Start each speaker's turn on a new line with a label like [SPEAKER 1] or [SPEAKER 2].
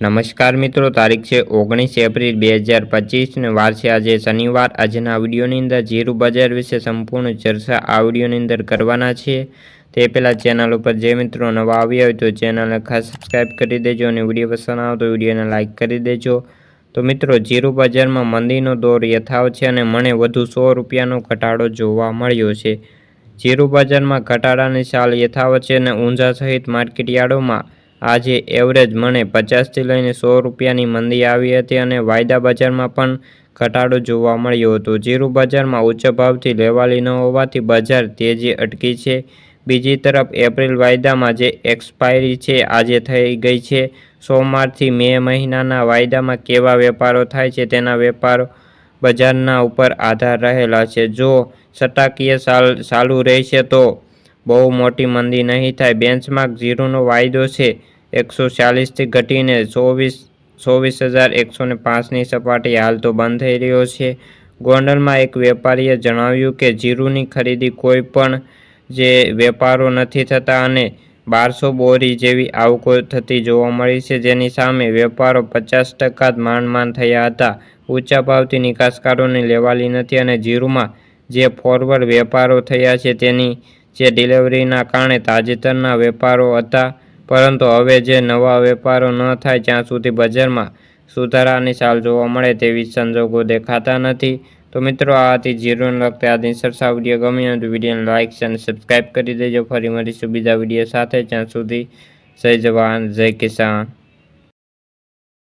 [SPEAKER 1] નમસ્કાર મિત્રો, તારીખ છે ઓગણીસ એપ્રિલ બે હજાર પચીસને વાર છે આજે શનિવાર. આજના વિડીયોની અંદર જીરું બજાર વિશે સંપૂર્ણ ચર્ચા આ વિડીયોની અંદર કરવાના છીએ તે પહેલાં ચેનલ ઉપર જે મિત્રો નવા આવ્યા હોય તો ચેનલને ખાસ સબસ્ક્રાઈબ કરી દેજો અને વીડિયો પસંદ આવે તો વિડીયોને લાઇક કરી દેજો. તો મિત્રો જીરું બજારમાં મંદીનો દોર યથાવત છે અને મને વધુ સો રૂપિયાનો ઘટાડો જોવા મળ્યો છે. જીરું બજારમાં ઘટાડાની ચાલ યથાવત છે અને ઊંઝા સહિત માર્કેટયાર્ડોમાં આજે એવરેજ મને પચાસથી લઈને સો રૂપિયાની મંદી આવી હતી અને વાયદા બજારમાં પણ ઘટાડો જોવા મળ્યો હતો. જીરું બજારમાં ઉચ્ચ ભાવથી લેવાલી ન હોવાથી બજાર તેજી અટકી છે. બીજી તરફ, એપ્રિલ વાયદામાં જે એક્સપાયરી છે, આજે થઈ ગઈ છે. સોમવારથી મે મહિનાના વાયદામાં કેવા વેપારો થાય છે, તેના વેપારો બજારના ઉપર આધાર રહેલા છે. જો સટ્ટાકીય સાલ, ચાલુ રહેશે તો બહુ મોટી મંદી નહીં થાય. બેન્ચમાર્ક ઝીરોનો વાયદો છે. એકસો ચાલીસથી ઘટીને ચોવીસ ચોવીસ હજાર એકસો ને પાંચની સપાટી હાલ તો બંધ થઈ રહ્યો છે. ગોંડલમાં એક વેપારીએ જણાવ્યું કે જીરુની ખરીદી કોઈ પણ જે વેપારો નથી થતા અને બારસો બોરી જેવી આવકો થતી જોવા મળી છે. જેની સામે વેપારો પચાસ ટકા જ માંડ માંડ થયા હતા. ઊંચા ભાવથી નિકાસકારોને લેવાલી નથી અને જીરુમાં જે ફોરવર્ડ વેપારો થયા છે તેની જે ડિલિવરીના કારણે તાજેતરના વેપારો હતા. પરંતુ હવે જે નવા વેપારો ન થાય ત્યાં સુધી બજારમાં સુધારાની ચાલ જોવા મળે તેવી સંજોગો દેખાતા નથી. તો મિત્રો, આ હતી જીરોને લગતા આજની સરસા વીડિયો ગમી હોય તો વિડીયોને લાઇક અને સબસ્ક્રાઈબ કરી દેજો. ફરી મળીશું બીજા વીડિયો સાથે. જ્યાં સુધી જય જવાન, જય કિસાન.